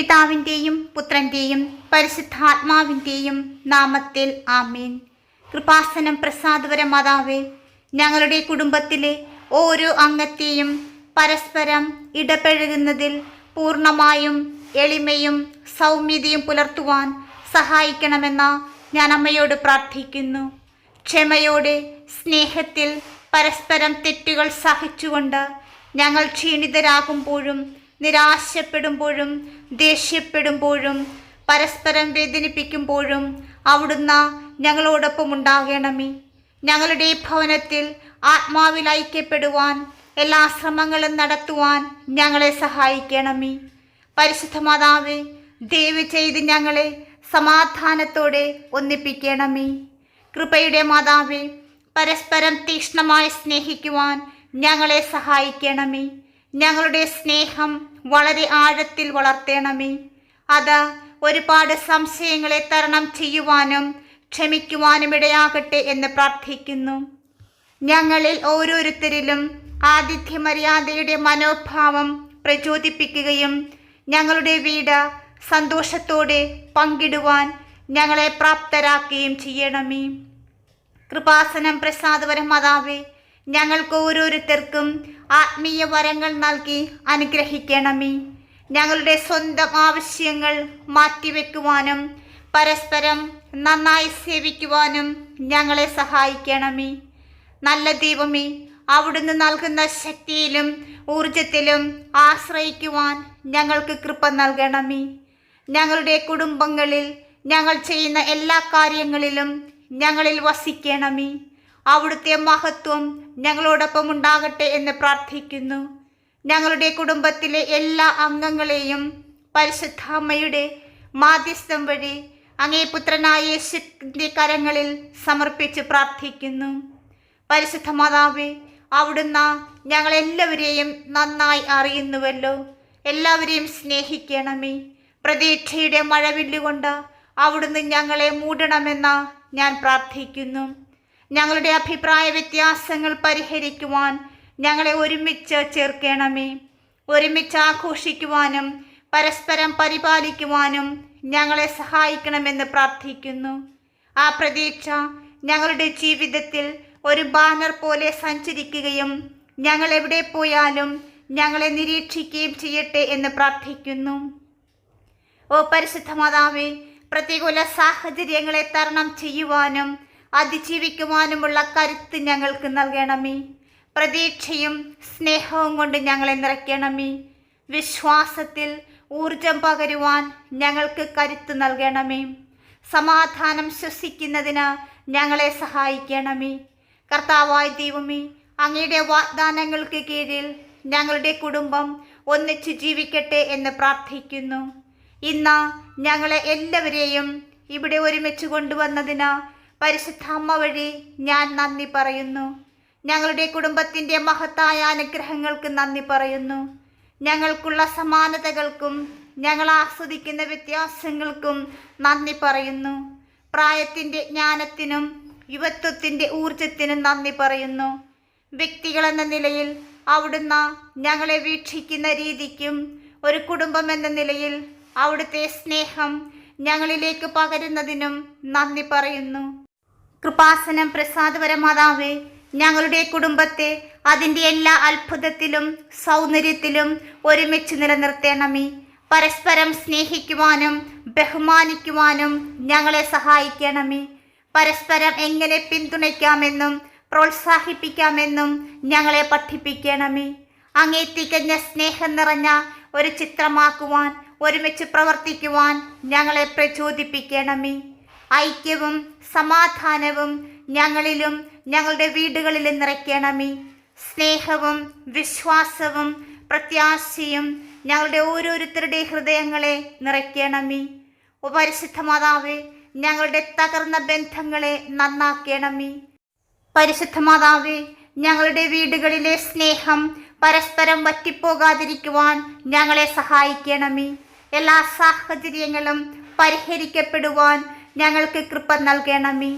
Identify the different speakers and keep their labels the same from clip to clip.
Speaker 1: പിതാവിന്റെയും പുത്രന്റെയും പരിശുദ്ധാത്മാവിന്റെയും നാമത്തിൽ ആമീൻ. കൃപാസനം പ്രസാദപര മാതാവേ ഞങ്ങളുടെ കുടുംബത്തിലെ ഓരോ അംഗത്തെയും പരസ്പരം ഇടപഴകുന്നതിൽ പൂർണമായും എളിമയും സൗമ്യതയും പുലർത്തുവാൻ സഹായിക്കണമെന്ന ഞാൻ അമ്മയോട് പ്രാർത്ഥിക്കുന്നു. ക്ഷമയോടെ സ്നേഹത്തിൽ പരസ്പരം തെറ്റുകൾ സഹിച്ചുകൊണ്ട് ഞങ്ങൾ ക്ഷീണിതരാകുമ്പോഴും നിരാശപ്പെടുമ്പോഴും ദേഷ്യപ്പെടുമ്പോഴും പരസ്പരം വേദനിപ്പിക്കുമ്പോഴും അവിടുന്ന് ഞങ്ങളോടൊപ്പം ഉണ്ടാകണമേ. ഞങ്ങളുടെ ഭവനത്തിൽ ആത്മാവിൽ ഐക്യപ്പെടുവാൻ എല്ലാ ശ്രമങ്ങളും നടത്തുവാൻ ഞങ്ങളെ സഹായിക്കണമേ. പരിശുദ്ധ മാതാവേ ദയവ് ചെയ്ത് ഞങ്ങളെ സമാധാനത്തോടെ ഒന്നിപ്പിക്കണമേ. കൃപയുടെ മാതാവേ പരസ്പരം തീക്ഷ്ണമായി സ്നേഹിക്കുവാൻ ഞങ്ങളെ സഹായിക്കണമേ. ഞങ്ങളുടെ സ്നേഹം വളരെ ആഴത്തിൽ വളർത്തേണമേ. അത് ഒരുപാട് സംശയങ്ങളെ തരണം ചെയ്യുവാനും ക്ഷമിക്കുവാനും ഇടയാകട്ടെ എന്ന് പ്രാർത്ഥിക്കുന്നു. ഞങ്ങളിൽ ഓരോരുത്തരിലും ആതിഥ്യ മര്യാദയുടെ മനോഭാവം പ്രചോദിപ്പിക്കുകയും ഞങ്ങളുടെ വീട് സന്തോഷത്തോടെ പങ്കിടുവാൻ ഞങ്ങളെ പ്രാപ്തരാക്കുകയും ചെയ്യണമേ. കൃപാസനം പ്രസാദപരം മാതാവേ ഞങ്ങൾക്ക് ഓരോരുത്തർക്കും ആത്മീയ വരങ്ങൾ നൽകി അനുഗ്രഹിക്കണമേ. ഞങ്ങളുടെ സ്വന്തം ആവശ്യങ്ങൾ മാറ്റിവെക്കുവാനും പരസ്പരം നന്നായി സേവിക്കുവാനും ഞങ്ങളെ സഹായിക്കണമേ. നല്ല ദൈവമേ അവിടുന്ന് നൽകുന്ന ശക്തിയിലും ഊർജത്തിലും ആശ്രയിക്കുവാൻ ഞങ്ങൾക്ക് കൃപ നൽകണമേ. ഞങ്ങളുടെ കുടുംബങ്ങളിൽ ഞങ്ങൾ ചെയ്യുന്ന എല്ലാ കാര്യങ്ങളിലും ഞങ്ങളിൽ വസിക്കണമേ. അവിടുത്തെ മഹത്വം ഞങ്ങളോടൊപ്പം ഉണ്ടാകട്ടെ എന്ന് പ്രാർത്ഥിക്കുന്നു. ഞങ്ങളുടെ കുടുംബത്തിലെ എല്ലാ അംഗങ്ങളെയും പരിശുദ്ധാമ്മയുടെ മാധ്യസ്ഥം വഴി അങ്ങേ പുത്രനായ യേശുവിന്റെ കരങ്ങളിൽ സമർപ്പിച്ച് പ്രാർത്ഥിക്കുന്നു. പരിശുദ്ധ മാതാവേ അവിടുന്ന് ഞങ്ങളെല്ലാവരെയും നന്നായി അറിയുന്നുവല്ലോ. എല്ലാവരെയും സ്നേഹിക്കണമേ. പ്രതീക്ഷയുടെ മഴവില്ലുകൊണ്ട് അവിടുന്ന് ഞങ്ങളെ മൂടണമെന്ന് ഞാൻ പ്രാർത്ഥിക്കുന്നു. ഞങ്ങളുടെ അഭിപ്രായ വ്യത്യാസങ്ങൾ പരിഹരിക്കുവാൻ ഞങ്ങളെ ഒരുമിച്ച് ചേർക്കണമേ. ഒരുമിച്ച് ആഘോഷിക്കുവാനും പരസ്പരം പരിപാലിക്കുവാനും ഞങ്ങളെ സഹായിക്കണമെന്ന് പ്രാർത്ഥിക്കുന്നു. ആ പ്രതീക്ഷ ഞങ്ങളുടെ ജീവിതത്തിൽ ഒരു ബാനർ പോലെ സഞ്ചരിക്കുകയും ഞങ്ങൾ എവിടെ പോയാലും ഞങ്ങളെ നിരീക്ഷിക്കുകയും ചെയ്യട്ടെ എന്ന് പ്രാർത്ഥിക്കുന്നു. ഓ പരിശുദ്ധ മാതാവേ പ്രതികൂല സാഹചര്യങ്ങളെ തരണം ചെയ്യുവാനും അതിജീവിക്കുവാനുമുള്ള കരുത്ത് ഞങ്ങൾക്ക് നൽകണമേ. പ്രതീക്ഷയും സ്നേഹവും കൊണ്ട് ഞങ്ങളെ നിറയ്ക്കണമേ. വിശ്വാസത്തിൽ ഊർജം പകരുവാൻ ഞങ്ങൾക്ക് കരുത്ത് നൽകണമേ. സമാധാനം ശ്വസിക്കുന്നതിന് ഞങ്ങളെ സഹായിക്കണമേ. കർത്താവായ ദൈവമേ അങ്ങയുടെ വാഗ്ദാനങ്ങൾക്ക് കീഴിൽ ഞങ്ങളുടെ കുടുംബം ഒന്നിച്ച് ജീവിക്കട്ടെ എന്ന് പ്രാർത്ഥിക്കുന്നു. ഇന്ന് ഞങ്ങളെ എല്ലാവരെയും ഇവിടെ ഒരുമിച്ച് കൊണ്ടുവന്നതിന് പരിശുദ്ധ അമ്മ വഴി ഞാൻ നന്ദി പറയുന്നു. ഞങ്ങളുടെ കുടുംബത്തിന്റെ മഹത്തായ അനുഗ്രഹങ്ങൾക്ക് നന്ദി പറയുന്നു. ഞങ്ങൾക്കുള്ള സമാനതകൾക്കും ഞങ്ങൾ ആസ്വദിക്കുന്ന വ്യത്യാസങ്ങൾക്കും നന്ദി പറയുന്നു. പ്രായത്തിന്റെ ജ്ഞാനത്തിനും യുവത്വത്തിന്റെ ഊർജത്തിനും നന്ദി പറയുന്നു. വ്യക്തികളെന്ന നിലയിൽ അവിടുന്ന് ഞങ്ങളെ വീക്ഷിക്കുന്ന രീതിക്കും ഒരു കുടുംബം എന്ന നിലയിൽ അവിടുത്തെ സ്നേഹം ഞങ്ങളിലേക്ക് പകരുന്നതിനും നന്ദി പറയുന്നു. കൃപാസനം പ്രസാദപര മാതാവേ ഞങ്ങളുടെ കുടുംബത്തെ അതിന്റെ എല്ലാ അത്ഭുതത്തിലും സൗന്ദര്യത്തിലും ഒരുമിച്ച് നിലനിർത്തേണമേ. പരസ്പരം സ്നേഹിക്കുവാനും ബഹുമാനിക്കുവാനും ഞങ്ങളെ സഹായിക്കണമേ. പരസ്പരം എങ്ങനെ പിന്തുണയ്ക്കാമെന്നും പ്രോത്സാഹിപ്പിക്കാമെന്നും ഞങ്ങളെ പഠിപ്പിക്കണമേ. അങ്ങേ തികഞ്ഞ സ്നേഹം നിറഞ്ഞ ഒരു ചിത്രമാക്കുവാൻ ഒരുമിച്ച് പ്രവർത്തിക്കുവാൻ ഞങ്ങളെ പ്രചോദിപ്പിക്കണമേ. ഐക്യവും സമാധാനവും ഞങ്ങളിലും ഞങ്ങളുടെ വീടുകളിലും നിറയ്ക്കണമേ. സ്നേഹവും വിശ്വാസവും പ്രത്യാശയും ഞങ്ങളുടെ ഓരോരുത്തരുടെ ഹൃദയങ്ങളെ നിറയ്ക്കണമേ. ഓ പരിശുദ്ധ മാതാവേ ഞങ്ങളുടെ തകർന്ന ബന്ധങ്ങളെ നന്നാക്കണമേ. പരിശുദ്ധ മാതാവേ ഞങ്ങളുടെ വീടുകളിലെ സ്നേഹം പരസ്പരം വറ്റിപ്പോകാതിരിക്കുവാൻ ഞങ്ങളെ സഹായിക്കണമേ. എല്ലാ സാഹചര്യങ്ങളും പരിഹരിക്കപ്പെടുവാൻ ഞങ്ങൾക്ക് കൃപ നൽകണമേ.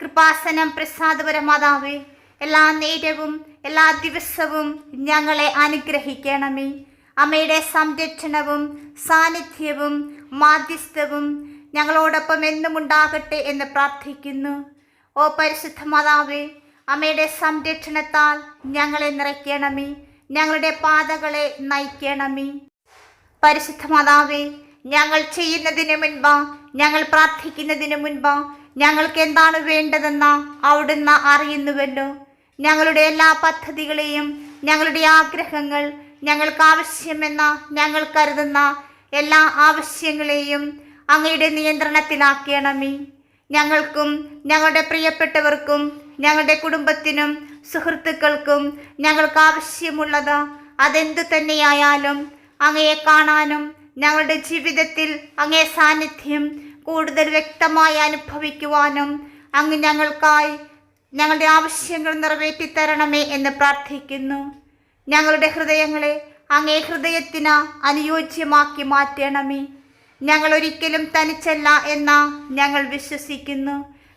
Speaker 1: കൃപാസനം പ്രസാദപരമാതാവേ എല്ലാ നേരവും എല്ലാ ദിവസവും ഞങ്ങളെ അനുഗ്രഹിക്കണമേ. അമ്മയുടെ സംരക്ഷണവും സാന്നിധ്യവും മാധ്യസ്ഥവും ഞങ്ങളോടൊപ്പം എന്നും ഉണ്ടാകട്ടെ എന്ന് പ്രാർത്ഥിക്കുന്നു. ഓ പരിശുദ്ധ മാതാവേ അമ്മയുടെ സംരക്ഷണത്താൽ ഞങ്ങളെ നിറയ്ക്കണമേ. ഞങ്ങളുടെ പാതകളെ നയിക്കണമേ. പരിശുദ്ധ മാതാവേ ഞങ്ങൾ ചെയ്യുന്നതിന് മുൻപ് ഞങ്ങൾ പ്രാർത്ഥിക്കുന്നതിന് മുൻപ് ഞങ്ങൾക്ക് എന്താണ് വേണ്ടതെന്ന് അവിടുന്ന് അറിയുന്നുവല്ലോ. ഞങ്ങളുടെ എല്ലാ പദ്ധതികളെയും ഞങ്ങളുടെ ആഗ്രഹങ്ങൾ ഞങ്ങൾക്ക് ആവശ്യമെന്ന ഞങ്ങൾ കരുതുന്ന എല്ലാ ആവശ്യങ്ങളെയും അങ്ങയുടെ നിയന്ത്രണത്തിലാക്കണമേ. ഞങ്ങൾക്കും ഞങ്ങളുടെ പ്രിയപ്പെട്ടവർക്കും ഞങ്ങളുടെ കുടുംബത്തിനും സുഹൃത്തുക്കൾക്കും ഞങ്ങൾക്ക് ആവശ്യമുള്ളത് അതെന്തു തന്നെയായാലും അങ്ങയെ കാണാനും ഞങ്ങളുടെ ജീവിതത്തിൽ അങ്ങേ സാന്നിധ്യം കൂടുതൽ വ്യക്തമായി അനുഭവിക്കുവാനും അങ്ങ് ഞങ്ങൾക്കായി ഞങ്ങളുടെ ആവശ്യങ്ങൾ നിറവേറ്റി തരണമേ എന്ന് പ്രാർത്ഥിക്കുന്നു. ഞങ്ങളുടെ ഹൃദയങ്ങളെ അങ്ങേ ഹൃദയത്തിന് അനുയോജ്യമാക്കി മാറ്റണമേ. ഞങ്ങൾ ഒരിക്കലും തനിച്ചല്ല എന്ന ഞങ്ങൾ വിശ്വസിക്കുന്നു.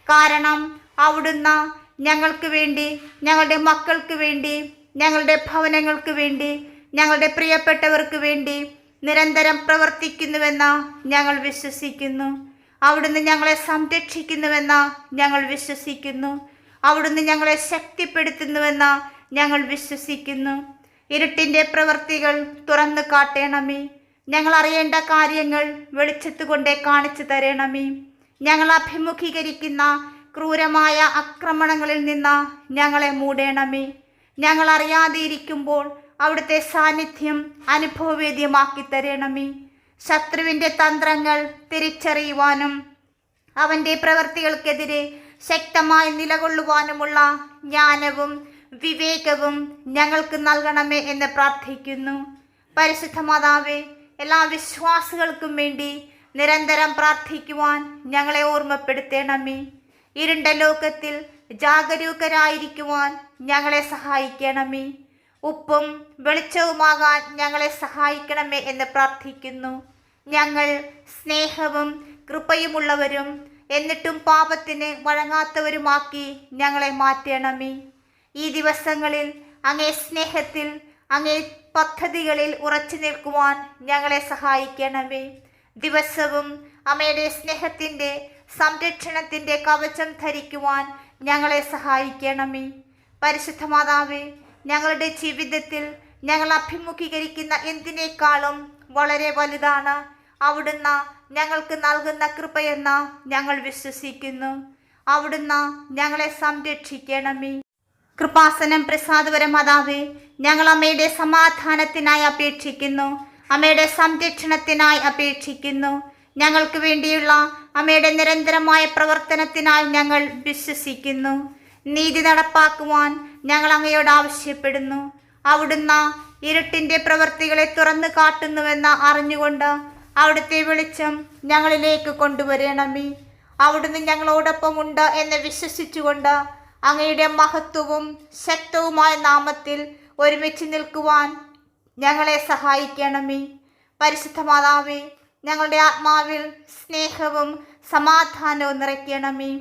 Speaker 1: കാരണം അവിടുന്ന് ഞങ്ങൾക്ക് വേണ്ടി ഞങ്ങളുടെ മക്കൾക്ക് വേണ്ടി ഞങ്ങളുടെ ഭവനങ്ങൾക്ക് വേണ്ടി ഞങ്ങളുടെ പ്രിയപ്പെട്ടവർക്ക് വേണ്ടി നിരന്തരം പ്രവർത്തിക്കുന്നുവെന്ന് ഞങ്ങൾ വിശ്വസിക്കുന്നു. അവിടുന്ന് ഞങ്ങളെ സംരക്ഷിക്കുന്നുവെന്ന് ഞങ്ങൾ വിശ്വസിക്കുന്നു. അവിടുന്ന് ഞങ്ങളെ ശക്തിപ്പെടുത്തുന്നുവെന്ന് ഞങ്ങൾ വിശ്വസിക്കുന്നു. ഇരുട്ടിന്റെ പ്രവൃത്തികൾ തുറന്നു കാട്ടേണമേ. ഞങ്ങൾ അറിയേണ്ട കാര്യങ്ങൾ വെളിച്ചത്തുകൊണ്ടേ കാണിച്ചു തരണമേ. ഞങ്ങൾ അഭിമുഖീകരിക്കുന്ന ക്രൂരമായ ആക്രമണങ്ങളിൽ നിന്ന് ഞങ്ങളെ മൂടേണമേ. ഞങ്ങൾ അറിയാതെ ഇരിക്കുമ്പോൾ അവിടുത്തെ സാന്നിധ്യം അനുഭവവേദ്യമാക്കി തരണമേ. ശത്രുവിന്റെ തന്ത്രങ്ങൾ തിരിച്ചറിയുവാനും അവന്റെ പ്രവൃത്തികൾക്കെതിരെ ശക്തമായി നിലകൊള്ളുവാനുമുള്ള ജ്ഞാനവും വിവേകവും ഞങ്ങൾക്ക് നൽകണമേ എന്ന് പ്രാർത്ഥിക്കുന്നു. പരിശുദ്ധ മാതാവേ എല്ലാ വിശ്വാസികൾക്കും വേണ്ടി നിരന്തരം പ്രാർത്ഥിക്കുവാൻ ഞങ്ങളെ ഓർമ്മപ്പെടുത്തണമേ. ഇരുണ്ട ലോകത്തിൽ ജാഗരൂകരായിരിക്കുവാൻ ഞങ്ങളെ സഹായിക്കണമേ. ഉപ്പും വെളിച്ചവുമാകാൻ ഞങ്ങളെ സഹായിക്കണമേ എന്ന് പ്രാർത്ഥിക്കുന്നു. ഞങ്ങൾ സ്നേഹവും കൃപയുമുള്ളവരും എന്നിട്ടും പാപത്തിന് വഴങ്ങാത്തവരുമാക്കി ഞങ്ങളെ മാറ്റണമേ. ഈ ദിവസങ്ങളിൽ അങ്ങേ സ്നേഹത്തിൽ അങ്ങേ പദ്ധതികളിൽ ഉറച്ചു നിൽക്കുവാൻ ഞങ്ങളെ സഹായിക്കണമേ. ദിവസവും അമ്മയുടെ സ്നേഹത്തിന്റെ സംരക്ഷണത്തിന്റെ കവചം ധരിക്കുവാൻ ഞങ്ങളെ സഹായിക്കണമേ. പരിശുദ്ധ മാതാവേ ഞങ്ങളുടെ ജീവിതത്തിൽ ഞങ്ങൾ അഭിമുഖീകരിക്കുന്ന എന്തിനേക്കാളും വളരെ വലുതാണ്. അവിടുന്ന് ഞങ്ങൾക്ക് നൽകുന്ന കൃപയെന്ന് ഞങ്ങൾ വിശ്വസിക്കുന്നു. അവിടുന്ന് ഞങ്ങളെ സംരക്ഷിക്കണമേ. കൃപാസനം പ്രസാദപര മാതാവേ ഞങ്ങൾ അമ്മയുടെ സമാധാനത്തിനായി അപേക്ഷിക്കുന്നു. അമ്മയുടെ സംരക്ഷണത്തിനായി അപേക്ഷിക്കുന്നു. ഞങ്ങൾക്ക് വേണ്ടിയുള്ള അമ്മയുടെ നിരന്തരമായ പ്രവർത്തനത്തിനായി ഞങ്ങൾ വിശ്വസിക്കുന്നു. നീതി നടപ്പാക്കുവാൻ ഞങ്ങൾ അങ്ങയോട് ആവശ്യപ്പെടുന്നു. അവിടുന്ന് ഇരുട്ടിന്റെ പ്രവൃത്തികളെ തുറന്നു കാട്ടുന്നുവെന്ന് അറിഞ്ഞുകൊണ്ട് അവിടുത്തെ വെളിച്ചം ഞങ്ങളിലേക്ക് കൊണ്ടുവരണമേ. അവിടുന്ന് ഞങ്ങളോടൊപ്പമുണ്ട് എന്ന് വിശ്വസിച്ചുകൊണ്ട് അങ്ങയുടെ മഹത്വവും ശക്തവുമായ നാമത്തിൽ ഒരുമിച്ച് നിൽക്കുവാൻ ഞങ്ങളെ സഹായിക്കണമേ. പരിശുദ്ധ മാതാവേ ഞങ്ങളുടെ ആത്മാവിൽ സ്നേഹവും സമാധാനവും നിറയ്ക്കണമേ.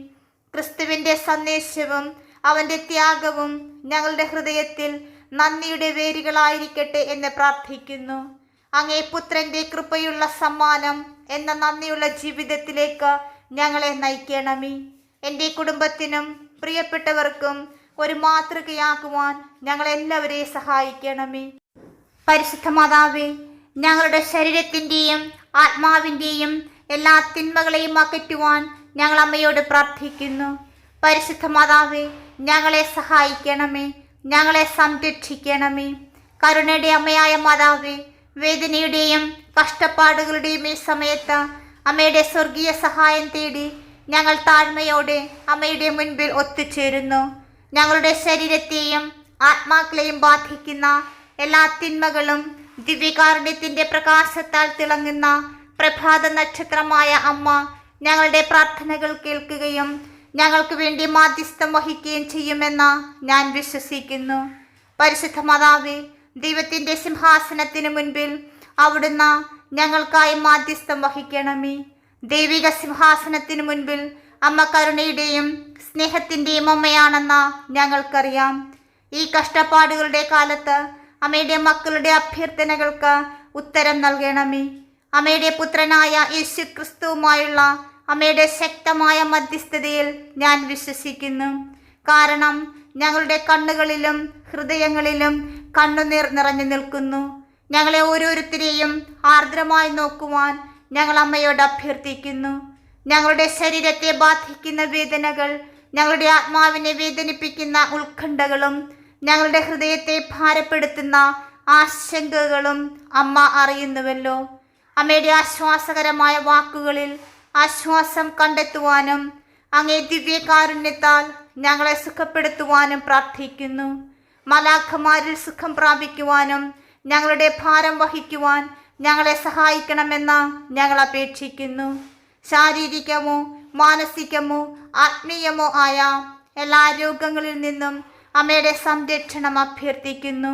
Speaker 1: ക്രിസ്തുവിന്റെ സന്ദേശവും അവന്റെ ത്യാഗവും ഞങ്ങളുടെ ഹൃദയത്തിൽ നന്ദിയുടെ വേരുകളായിരിക്കട്ടെ എന്ന് പ്രാർത്ഥിക്കുന്നു. അങ്ങേ പുത്രന്റെ കൃപയുള്ള സമ്മാനം എന്ന നന്ദിയുള്ള ജീവിതത്തിലേക്ക് ഞങ്ങളെ നയിക്കണമേ. എന്റെ കുടുംബത്തിനും പ്രിയപ്പെട്ടവർക്കും ഒരു മാതൃകയാക്കുവാൻ ഞങ്ങളെല്ലാവരെയും സഹായിക്കണമേ. പരിശുദ്ധ മാതാവേ ഞങ്ങളുടെ ശരീരത്തിന്റെയും ആത്മാവിന്റെയും എല്ലാ തിന്മകളെയും അകറ്റുവാൻ ഞങ്ങൾ അമ്മയോട് പ്രാർത്ഥിക്കുന്നു. പരിശുദ്ധ മാതാവേ ഞങ്ങളെ സഹായിക്കണമേ. ഞങ്ങളെ സംരക്ഷിക്കണമേ. കരുണയുടെ അമ്മയായ മാതാവേ വേദനയുടെയും കഷ്ടപ്പാടുകളുടെയും ഈ സമയത്ത് അമ്മയുടെ സ്വർഗീയ സഹായം തേടി ഞങ്ങൾ താഴ്മയോടെ അമ്മയുടെ മുൻപിൽ ഒത്തുചേരുന്നു. ഞങ്ങളുടെ ശരീരത്തെയും ആത്മാക്കളെയും ബാധിക്കുന്ന എല്ലാ തിന്മകളും ദിവ്യകാരുണ്യത്തിന്റെ പ്രകാശത്താൽ തിളങ്ങുന്ന പ്രഭാത നക്ഷത്രമായ അമ്മ ഞങ്ങളുടെ പ്രാർത്ഥനകൾ കേൾക്കുകയും ഞങ്ങൾക്ക് വേണ്ടി മാധ്യസ്ഥം വഹിക്കുകയും ചെയ്യുമെന്ന് ഞാൻ വിശ്വസിക്കുന്നു. പരിശുദ്ധ മാതാവേ ദൈവത്തിന്റെ സിംഹാസനത്തിന് മുൻപിൽ അവിടുന്ന് ഞങ്ങൾക്കായി മാധ്യസ്ഥം വഹിക്കണമേ. ദൈവിക സിംഹാസനത്തിന് മുൻപിൽ അമ്മ കരുണയുടെയും സ്നേഹത്തിന്റെയും അമ്മയാണെന്ന് ഞങ്ങൾക്കറിയാം. ഈ കഷ്ടപ്പാടുകളുടെ കാലത്ത് അമ്മയുടെ മക്കളുടെ അഭ്യർത്ഥനകൾക്ക് ഉത്തരം നൽകണമേ. അമ്മയുടെ പുത്രനായ യേശു ക്രിസ്തുവുമായുള്ള അമ്മയുടെ ശക്തമായ മധ്യസ്ഥതയിൽ ഞാൻ വിശ്വസിക്കുന്നു. കാരണം ഞങ്ങളുടെ കണ്ണുകളിലും ഹൃദയങ്ങളിലും കണ്ണുനീർ നിറഞ്ഞു നിൽക്കുന്നു. ഞങ്ങളെ ഓരോരുത്തരെയും ആർദ്രമായി നോക്കുവാൻ ഞങ്ങൾ അമ്മയോട് അഭ്യർത്ഥിക്കുന്നു. ഞങ്ങളുടെ ശരീരത്തെ ബാധിക്കുന്ന വേദനകൾ ഞങ്ങളുടെ ആത്മാവിനെ വേദനിപ്പിക്കുന്ന ഉത്കണ്ഠകളും ഞങ്ങളുടെ ഹൃദയത്തെ ഭാരപ്പെടുത്തുന്ന ആശങ്കകളും അമ്മ അറിയുന്നുവല്ലോ. അമ്മയുടെ ആശ്വാസകരമായ വാക്കുകളിൽ ആശ്വാസം കണ്ടെത്തുവാനും അങ്ങേ ദിവ്യകാരുണ്യത്താൽ ഞങ്ങളെ സുഖപ്പെടുത്തുവാനും പ്രാർത്ഥിക്കുന്നു. മലാഖമാരിൽ സുഖം പ്രാപിക്കുവാനും ഞങ്ങളുടെ ഭാരം വഹിക്കുവാൻ ഞങ്ങളെ സഹായിക്കണമെന്ന് ഞങ്ങൾ അപേക്ഷിക്കുന്നു. ശാരീരികമോ മാനസികമോ ആത്മീയമോ ആയ എല്ലാ രോഗങ്ങളിൽ നിന്നും അമ്മയുടെ സംരക്ഷണം അഭ്യർത്ഥിക്കുന്നു.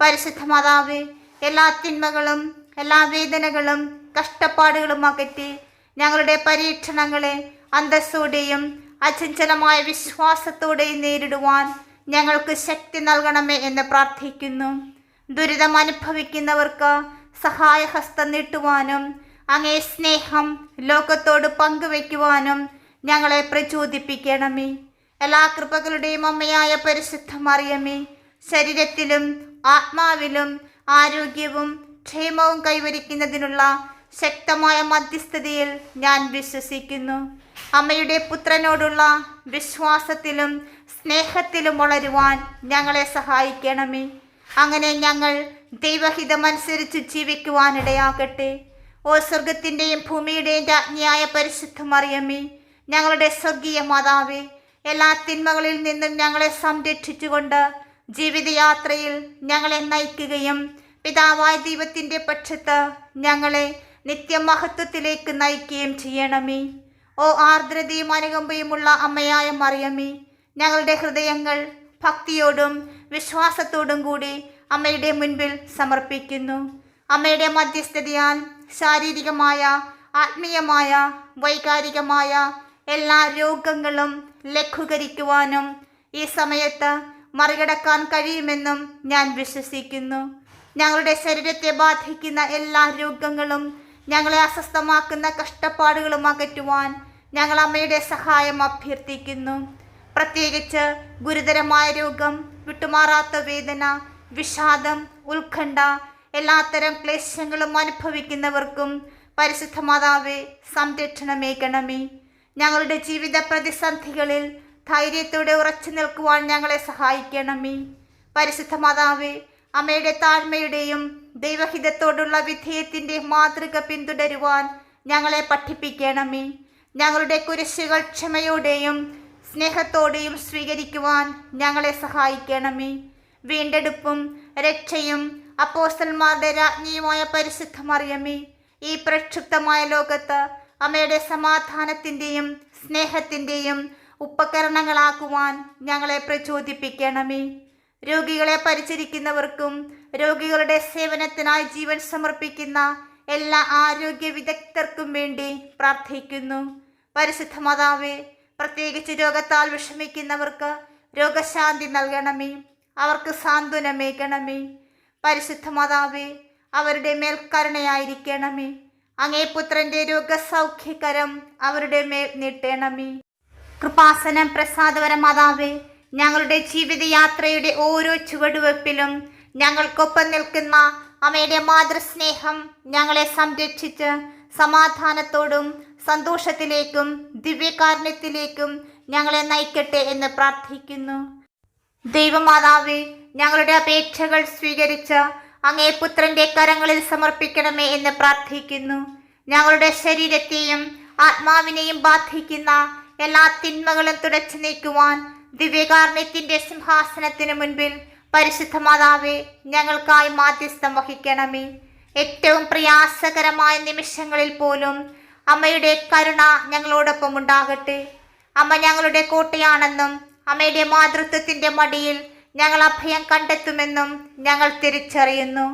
Speaker 1: പരിശുദ്ധ മാതാവ് എല്ലാ തിന്മകളും എല്ലാ വേദനകളും കഷ്ടപ്പാടുകളും അകറ്റി ഞങ്ങളുടെ പരീക്ഷണങ്ങളെ അന്തസ്സോടെയും അചഞ്ചലമായ വിശ്വാസത്തോടെയും നേരിടുവാൻ ഞങ്ങൾക്ക് ശക്തി നൽകണമേ എന്ന് പ്രാർത്ഥിക്കുന്നു. ദുരിതം അനുഭവിക്കുന്നവർക്ക് സഹായഹസ്തം നീട്ടുവാനും അങ്ങേ സ്നേഹം ലോകത്തോട് പങ്കുവയ്ക്കുവാനും ഞങ്ങളെ പ്രചോദിപ്പിക്കണമേ. എല്ലാ കൃപകളുടെയും അമ്മയായ പരിശുദ്ധ മറിയമേ ശരീരത്തിലും ആത്മാവിലും ആരോഗ്യവും ക്ഷേമവും കൈവരിക്കുന്നതിനുള്ള ശക്തമായ മധ്യസ്ഥതയിൽ ഞാൻ വിശ്വസിക്കുന്നു. അമ്മയുടെ പുത്രനോടുള്ള വിശ്വാസത്തിലും സ്നേഹത്തിലും വളരുവാൻ ഞങ്ങളെ സഹായിക്കണമേ. അങ്ങനെ ഞങ്ങൾ ദൈവഹിതമനുസരിച്ച് ജീവിക്കുവാനിടയാകട്ടെ. ഓ സ്വർഗത്തിന്റെയും ഭൂമിയുടെയും രാജ്ഞിയായ പരിശുദ്ധ മറിയമ്മേ ഞങ്ങളുടെ സ്വർഗീയ മാതാവേ എല്ലാ തിന്മകളിൽ നിന്നും ഞങ്ങളെ സംരക്ഷിച്ചുകൊണ്ട് ജീവിതയാത്രയിൽ ഞങ്ങളെ നയിക്കുകയും പിതാവായ ദൈവത്തിന്റെ പക്ഷത്ത് ഞങ്ങളെ നിത്യമഹത്വത്തിലേക്ക് നയിക്കുകയും ചെയ്യണമേ. ഓ ആർദ്രതയും അനുകമ്പയുമുള്ള അമ്മയായ മറിയമേ ഞങ്ങളുടെ ഹൃദയങ്ങൾ ഭക്തിയോടും വിശ്വാസത്തോടും കൂടി അമ്മയുടെ മുൻപിൽ സമർപ്പിക്കുന്നു. അമ്മയുടെ മധ്യസ്ഥതയാൽ ശാരീരികമായ ആത്മീയമായ വൈകാരികമായ എല്ലാ രോഗങ്ങളും ലഘൂകരിക്കുവാനും ഈ സമയത്ത് മറികടക്കാൻ കഴിയുമെന്നും ഞാൻ വിശ്വസിക്കുന്നു. ഞങ്ങളുടെ ശരീരത്തെ ബാധിക്കുന്ന എല്ലാ രോഗങ്ങളും ഞങ്ങളെ അസ്വസ്ഥമാക്കുന്ന കഷ്ടപ്പാടുകളും അകറ്റുവാൻ ഞങ്ങൾ അമ്മയുടെ സഹായം അഭ്യർത്ഥിക്കുന്നു. പ്രത്യേകിച്ച് ഗുരുതരമായ രോഗം വിട്ടുമാറാത്ത വേദന വിഷാദം ഉത്കണ്ഠ എല്ലാത്തരം ക്ലേശങ്ങളും അനുഭവിക്കുന്നവർക്കും പരിശുദ്ധ മാതാവെ സംരക്ഷണമേകണമേ. ഞങ്ങളുടെ ജീവിത പ്രതിസന്ധികളിൽ ധൈര്യത്തോടെ ഉറച്ചു നിൽക്കുവാൻ ഞങ്ങളെ സഹായിക്കണമേ. പരിശുദ്ധ മാതാവെ അമ്മയുടെ താഴ്മയുടെയും ദൈവഹിതത്തോടുള്ള വിധേയത്തിന്റെ മാതൃക പിന്തുടരുവാൻ ഞങ്ങളെ പഠിപ്പിക്കണമേ. ഞങ്ങളുടെ കുരിശുകൾ ക്ഷമയോടെയും സ്നേഹത്തോടെയും സ്വീകരിക്കുവാൻ ഞങ്ങളെ സഹായിക്കണമേ. വീണ്ടെടുപ്പും രക്ഷയും അപ്പോസ്റ്റന്മാരുടെ രാജ്ഞിയുമായ പരിശുദ്ധമറിയമേ ഈ പ്രക്ഷുബ്ധമായ ലോകത്ത് അമ്മയുടെ സമാധാനത്തിന്റെയും സ്നേഹത്തിന്റെയും ഉപകരണങ്ങളാക്കുവാൻ ഞങ്ങളെ പ്രചോദിപ്പിക്കണമേ. രോഗികളെ പരിചരിക്കുന്നവർക്കും രോഗികളുടെ സേവനത്തിനായി ജീവൻ സമർപ്പിക്കുന്ന എല്ലാ ആരോഗ്യ വിദഗ്ധർക്കും വേണ്ടി പ്രാർത്ഥിക്കുന്നു. പരിശുദ്ധ മാതാവേ പ്രത്യേകിച്ച് രോഗത്താൽ വിഷമിക്കുന്നവർക്ക് രോഗശാന്തി നൽകണമേ. അവർക്ക് സാന്ത്വനമേകണമേ. പരിശുദ്ധ മാതാവേ അവരുടെ മേൽ കരുണയായിരിക്കണമേ അങ്ങേ പുത്രന്റെ രോഗസൗഖ്യകരം അവരുടെ മേൽ നീട്ടണമേ. കൃപാസനം പ്രസാദവര മാതാവേ ഞങ്ങളുടെ ജീവിതയാത്രയുടെ ഓരോ ചുവടുവെപ്പിലും ഞങ്ങൾക്കൊപ്പം നിൽക്കുന്ന അമ്മയുടെ മാതൃസ്നേഹം ഞങ്ങളെ സംരക്ഷിച്ച് സമാധാനത്തോടും സന്തോഷത്തിലേക്കും ദിവ്യകാരുണ്യത്തിലേക്കും ഞങ്ങളെ നയിക്കട്ടെ എന്ന് പ്രാർത്ഥിക്കുന്നു. ദൈവമാതാവേ ഞങ്ങളുടെ അപേക്ഷകൾ സ്വീകരിച്ച് അങ്ങേ പുത്രന്റെ കരങ്ങളിൽ സമർപ്പിക്കണമേ എന്ന് പ്രാർത്ഥിക്കുന്നു. ഞങ്ങളുടെ ശരീരത്തെയും ആത്മാവിനെയും ബാധിക്കുന്ന എല്ലാ തിന്മകളും തുടച്ചു നീക്കുവാൻ ദിവ്യകാരുണ്യത്തിന്റെ സിംഹാസനത്തിന് മുൻപിൽ പരിശുദ്ധ മാതാവെ ഞങ്ങൾക്കായി മാധ്യസ്ഥം വഹിക്കണമേ. ഏറ്റവും പ്രയാസകരമായ നിമിഷങ്ങളിൽ പോലും അമ്മയുടെ കരുണ ഞങ്ങളോടൊപ്പം ഉണ്ടാകട്ടെ. അമ്മ ഞങ്ങളുടെ കോട്ടയാണെന്നും അമ്മയുടെ മാതൃത്വത്തിന്റെ മടിയിൽ ഞങ്ങൾ അഭയം കണ്ടെത്തുമെന്നും ഞങ്ങൾ തിരിച്ചറിയുന്നു.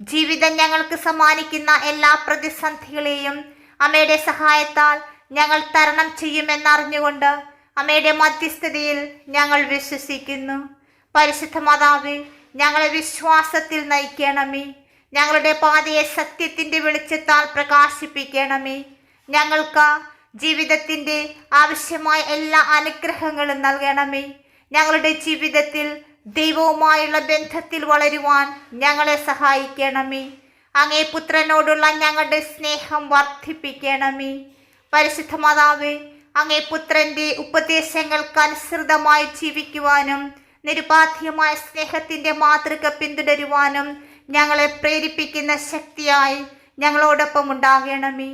Speaker 1: ജീവിതം ഞങ്ങൾക്ക് സമ്മാനിക്കുന്ന എല്ലാ പ്രതിസന്ധികളെയും അമ്മയുടെ സഹായത്താൽ ഞങ്ങൾ തരണം ചെയ്യുമെന്നറിഞ്ഞുകൊണ്ട് അമ്മയുടെ മധ്യസ്ഥതയിൽ ഞങ്ങൾ വിശ്വസിക്കുന്നു. പരിശുദ്ധ മാതാവേ ഞങ്ങളെ വിശ്വാസത്തിൽ നയിക്കണമേ. ഞങ്ങളുടെ പാതയെ സത്യത്തിന്റെ വെളിച്ചത്താൽ പ്രകാശിപ്പിക്കണമേ. ഞങ്ങൾക്ക് ജീവിതത്തിന്റെ ആവശ്യമായ എല്ലാ അനുഗ്രഹങ്ങളും നൽകണമേ. ഞങ്ങളുടെ ജീവിതത്തിൽ ദൈവവുമായുള്ള ബന്ധത്തിൽ വളരുവാൻ ഞങ്ങളെ സഹായിക്കണമേ. അങ്ങേ പുത്രനോടുള്ള ഞങ്ങളുടെ സ്നേഹം വർദ്ധിപ്പിക്കണമേ. പരിശുദ്ധ മാതാവേ അങ്ങേ പുത്രന്റെ ഉപദേശങ്ങൾക്ക് അനുസൃതമായി ജീവിക്കുവാനും നിരുപാധ്യമായ സ്നേഹത്തിന്റെ മാതൃക പിന്തുടരുവാനും ഞങ്ങളെ പ്രേരിപ്പിക്കുന്ന ശക്തിയായി ഞങ്ങളോടൊപ്പം ഉണ്ടാകണമേ.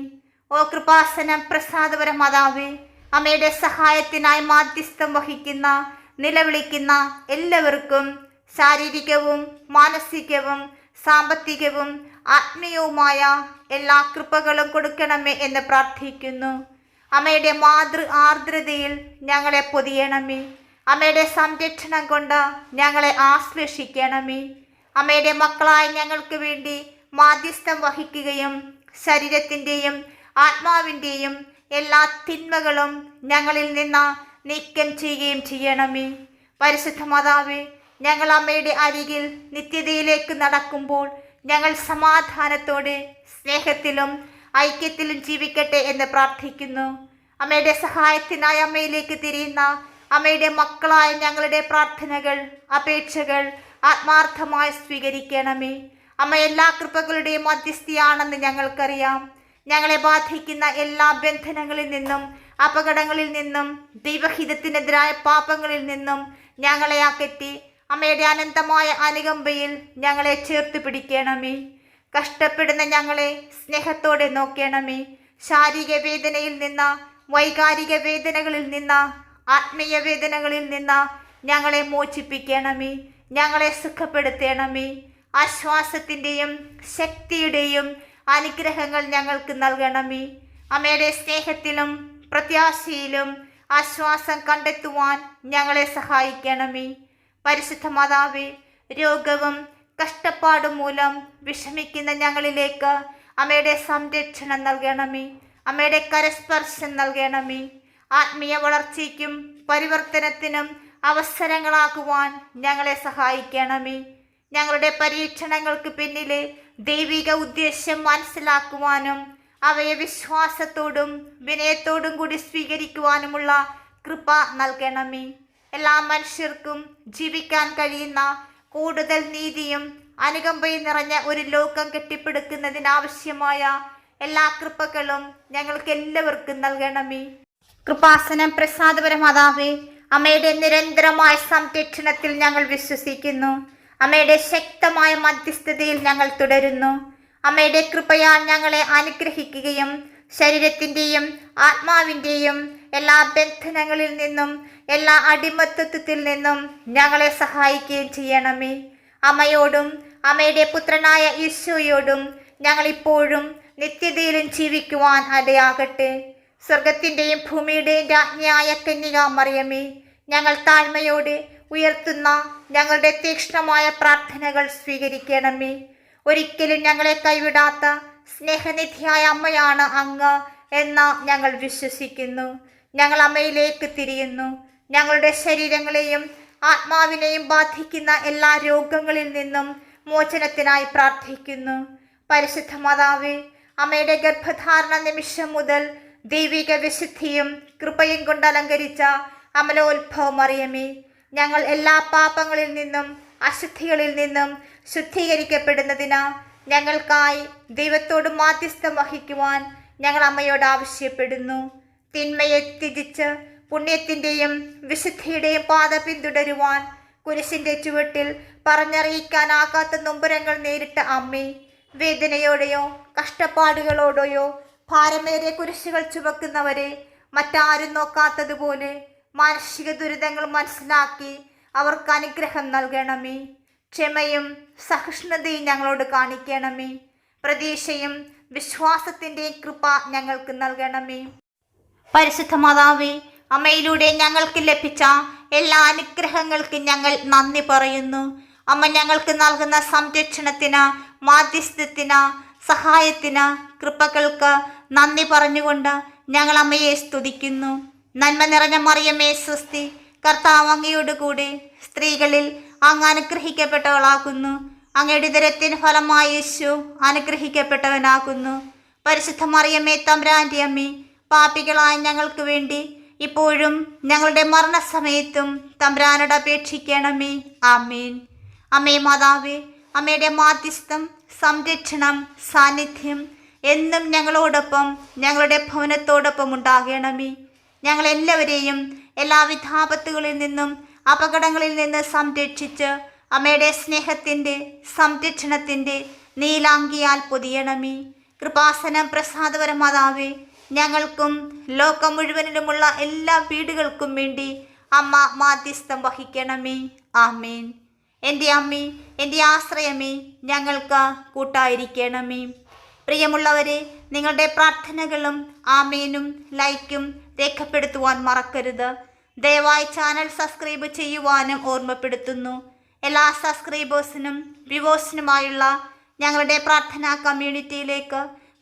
Speaker 1: ഓ കൃപാസനം പ്രസാദപര മാതാവേ അമ്മയുടെ സഹായത്തിനായി മാധ്യസ്ഥം വഹിക്കുന്ന നിലവിളിക്കുന്ന എല്ലാവർക്കും ശാരീരികവും മാനസികവും സാമ്പത്തികവും ആത്മീയവുമായ എല്ലാ കൃപകളും കൊടുക്കണമേ എന്ന് പ്രാർത്ഥിക്കുന്നു. അമ്മയുടെ മാതൃ ആർദ്രതയിൽ ഞങ്ങളെ പൊതിയണമേ. അമ്മയുടെ സംരക്ഷണം കൊണ്ട് ഞങ്ങളെ ആശ്ലേഷിക്കണമേ. അമ്മയുടെ മക്കളായ ഞങ്ങൾക്ക് വേണ്ടി മാധ്യസ്ഥം വഹിക്കുകയും ശരീരത്തിന്റെയും ആത്മാവിന്റെയും എല്ലാ തിന്മകളും ഞങ്ങളിൽ നിന്ന് നീക്കം ചെയ്യുകയും ചെയ്യണമേ. പരിശുദ്ധ മാതാവേ ഞങ്ങൾ അമ്മയുടെ അരികിൽ നിത്യതയിലേക്ക് നടക്കുമ്പോൾ ഞങ്ങൾ സമാധാനത്തോടെ സ്നേഹത്തിലും ഐക്യത്തിലും ജീവിക്കട്ടെ എന്ന് പ്രാർത്ഥിക്കുന്നു. അമ്മയുടെ സഹായത്തിനായി അമ്മയിലേക്ക് തിരിയുന്ന അമ്മയുടെ മക്കളായ ഞങ്ങളുടെ പ്രാർത്ഥനകൾ അപേക്ഷകൾ ആത്മാർത്ഥമായി സ്വീകരിക്കണമേ. അമ്മ എല്ലാ കൃപകളുടെയും മധ്യസ്ഥിയാണെന്ന് ഞങ്ങൾക്കറിയാം. ഞങ്ങളെ ബാധിക്കുന്ന എല്ലാ ബന്ധനങ്ങളിൽ നിന്നും അപകടങ്ങളിൽ നിന്നും ദൈവഹിതത്തിനെതിരായ പാപങ്ങളിൽ നിന്നും ഞങ്ങളെ അകറ്റി അമ്മയുടെ അനന്തമായ അനുകമ്പയിൽ ഞങ്ങളെ ചേർത്ത് പിടിക്കണമേ. കഷ്ടപ്പെടുന്ന ഞങ്ങളെ സ്നേഹത്തോടെ നോക്കണമേ. ശാരീരിക വേദനയിൽ നിന്ന് വൈകാരിക വേദനകളിൽ നിന്ന് ആത്മീയ വേദനകളിൽ നിന്ന് ഞങ്ങളെ മോചിപ്പിക്കണമേ. ഞങ്ങളെ സുഖപ്പെടുത്തണമേ. ആശ്വാസത്തിന്റെയും ശക്തിയുടെയും അനുഗ്രഹങ്ങൾ ഞങ്ങൾക്ക് നൽകണമേ. അമ്മയുടെ സ്നേഹത്തിലും പ്രത്യാശയിലും ആശ്വാസം കണ്ടെത്തുവാൻ ഞങ്ങളെ സഹായിക്കണമേ. പരിശുദ്ധ മാതാവേ രോഗവും കഷ്ടപ്പാടും മൂലം വിഷമിക്കുന്ന ഞങ്ങളിലേക്ക് അമ്മയുടെ സംരക്ഷണം നൽകണമേ. അമ്മയുടെ കരസ്പർശം നൽകണമേ. ആത്മീയ വളർച്ചയ്ക്കും പരിവർത്തനത്തിനും അവസരങ്ങളാക്കുവാൻ ഞങ്ങളെ സഹായിക്കണമേ. ഞങ്ങളുടെ പരീക്ഷണങ്ങൾക്ക് പിന്നിലെ ദൈവിക ഉദ്ദേശ്യം മനസ്സിലാക്കുവാനും അവയെ വിശ്വാസത്തോടും വിനയത്തോടും കൂടി സ്വീകരിക്കുവാനുമുള്ള കൃപ നൽകണമേ. എല്ലാ മനുഷ്യർക്കും ജീവിക്കാൻ കഴിയുന്ന കൂടുതൽ നീതിയും അനുകമ്പയും നിറഞ്ഞ ഒരു ലോകം കെട്ടിപ്പടുക്കുന്നതിനാവശ്യമായ എല്ലാ കൃപകളും ഞങ്ങൾക്ക് എല്ലാവർക്കും നൽകണമേ. കൃപാസനം പ്രസാദപര മാതാവേ അമ്മയുടെ നിരന്തരമായ സംരക്ഷണത്തിൽ ഞങ്ങൾ വിശ്വസിക്കുന്നു. അമ്മയുടെ ശക്തമായ മധ്യസ്ഥതയിൽ ഞങ്ങൾ തുടരുന്നു. അമ്മയുടെ കൃപയാൽ ഞങ്ങളെ അനുഗ്രഹിക്കുകയും ശരീരത്തിന്റെയും ആത്മാവിന്റെയും എല്ലാ ബന്ധനങ്ങളിൽ നിന്നും എല്ലാ അടിമത്തത്വത്തിൽ നിന്നും ഞങ്ങളെ സഹായിക്കുകയും ചെയ്യണമേ. അമ്മയോടും അമ്മയുടെ പുത്രനായ ഈശോയോടും ഞങ്ങളിപ്പോഴും നിത്യതയിലും ജീവിക്കുവാൻ അടയാകട്ടെ. സ്വർഗത്തിന്റെയും ഭൂമിയുടെയും രാജ്ഞിയായ കന്യക മറിയമേ ഞങ്ങൾ താഴ്മയോടെ ഉയർത്തുന്ന ഞങ്ങളുടെ തീക്ഷ്ണമായ പ്രാർത്ഥനകൾ സ്വീകരിക്കണമേ. ഒരിക്കലും ഞങ്ങളെ കൈവിടാത്ത സ്നേഹനിധിയായ അമ്മയാണ് അങ്ങ് എന്ന് ഞങ്ങൾ വിശ്വസിക്കുന്നു. ഞങ്ങൾ അമ്മയിലേക്ക് തിരിയുന്നു. ഞങ്ങളുടെ ശരീരങ്ങളെയും ആത്മാവിനെയും ബാധിക്കുന്ന എല്ലാ രോഗങ്ങളിൽ നിന്നും മോചനത്തിനായി പ്രാർത്ഥിക്കുന്നു. പരിശുദ്ധ മാതാവേ അമ്മയുടെ ഗർഭധാരണ നിമിഷം മുതൽ ദൈവിക വിശുദ്ധിയും കൃപയും കൊണ്ട് അലങ്കരിച്ച അമലോത്ഭവം അറിയമേ. ഞങ്ങൾ എല്ലാ പാപങ്ങളിൽ നിന്നും അശുദ്ധികളിൽ നിന്നും ശുദ്ധീകരിക്കപ്പെടുന്നതിന് ഞങ്ങൾക്കായി ദൈവത്തോട് മാധ്യസ്ഥം വഹിക്കുവാൻ ഞങ്ങൾ അമ്മയോട് ആവശ്യപ്പെടുന്നു. തിന്മയെ ത്യജിച്ച് പുണ്യത്തിന്റെയും വിശുദ്ധിയുടെയും പാത പിന്തുടരുവാൻ കുരിശിന്റെ ചുവട്ടിൽ പറഞ്ഞറിയിക്കാനാകാത്ത നൊമ്പരങ്ങൾ നേരിട്ട അമ്മേ വേദനയോടെയോ കഷ്ടപ്പാടുകളോടെയോ ഭാരമേറിയ കുരിശുകൾ ചുമക്കുന്നവരെ മറ്റാരും നോക്കാത്തതുപോലെ മാനസിക ദുരിതങ്ങൾ മനസ്സിലാക്കി അവർക്ക് അനുഗ്രഹം നൽകണമേ. ക്ഷമയും സഹിഷ്ണുതയും ഞങ്ങളോട് കാണിക്കണമേ. പ്രതീക്ഷയും വിശ്വാസത്തിന്റെയും കൃപ ഞങ്ങൾക്ക് നൽകണമേ. പരിശുദ്ധ മാതാവേ അമ്മയിലൂടെ ഞങ്ങൾക്ക് ലഭിച്ച എല്ലാ അനുഗ്രഹങ്ങൾക്കും ഞങ്ങൾ നന്ദി പറയുന്നു. അമ്മ ഞങ്ങൾക്ക് നൽകുന്ന സംരക്ഷണത്തിന് മാധ്യസ്ഥത്തിന് സഹായത്തിന് കൃപകൾക്ക് നന്ദി പറഞ്ഞുകൊണ്ട് ഞങ്ങൾ അമ്മയെ സ്തുതിക്കുന്നു. നന്മ നിറഞ്ഞ മറിയമേ സ്വസ്തി കർത്താവ് അങ്ങയോട് കൂടെ സ്ത്രീകളിൽ അങ്ങ് അനുഗ്രഹിക്കപ്പെട്ടവളാകുന്നു. അങ്ങയുടെ ദരത്തിന് ഫലമായി യേശു അനുഗ്രഹിക്കപ്പെട്ടവനാകുന്നു. പരിശുദ്ധ മറിയമ്മേ തമ്പ്രാന്റെ അമ്മേ പാപികളായ ഞങ്ങൾക്ക് വേണ്ടി ഇപ്പോഴും ഞങ്ങളുടെ മരണസമയത്തും തമ്പ്രാനോട് അപേക്ഷിക്കണമേ. ആമേൻ. അമ്മേ മാതാവേ അമ്മയുടെ മാധ്യസ്ഥം സംരക്ഷണം സാന്നിധ്യം എന്നും ഞങ്ങളോടൊപ്പം ഞങ്ങളുടെ ഭവനത്തോടൊപ്പം ഉണ്ടാകണമേ. ഞങ്ങളെല്ലാവരെയും എല്ലാവിധ ആപത്തുകളിൽ നിന്നും അപകടങ്ങളിൽ നിന്ന് സംരക്ഷിച്ച് അമ്മയുടെ സ്നേഹത്തിന്റെ സംരക്ഷണത്തിന്റെ നീലാങ്കിയാൽ പൊതിയണമേ. കൃപാസനം പ്രസാദപരമാതാവേ ഞങ്ങൾക്കും ലോകം മുഴുവനിലുമുള്ള എല്ലാ വീടുകൾക്കും വേണ്ടി അമ്മ മാധ്യസ്ഥം വഹിക്കണമേ. ആമീൻ. എന്റെ അമ്മേ എന്റെ ആശ്രയമേ ഞങ്ങൾക്ക് കൂട്ടായിരിക്കണമേ. പ്രിയമുള്ളവരെ നിങ്ങളുടെ പ്രാർത്ഥനകളും ആമേനും ലൈക്കും രേഖപ്പെടുത്തുവാൻ മറക്കരുത്. ദയവായി ചാനൽ സബ്സ്ക്രൈബ് ചെയ്യുവാനും ഓർമ്മപ്പെടുത്തുന്നു. എല്ലാ സബ്സ്ക്രൈബേഴ്സിനും വ്യൂവേഴ്സിനുമായുള്ള ഞങ്ങളുടെ പ്രാർത്ഥനാ കമ്മ്യൂണിറ്റിയിലേക്ക്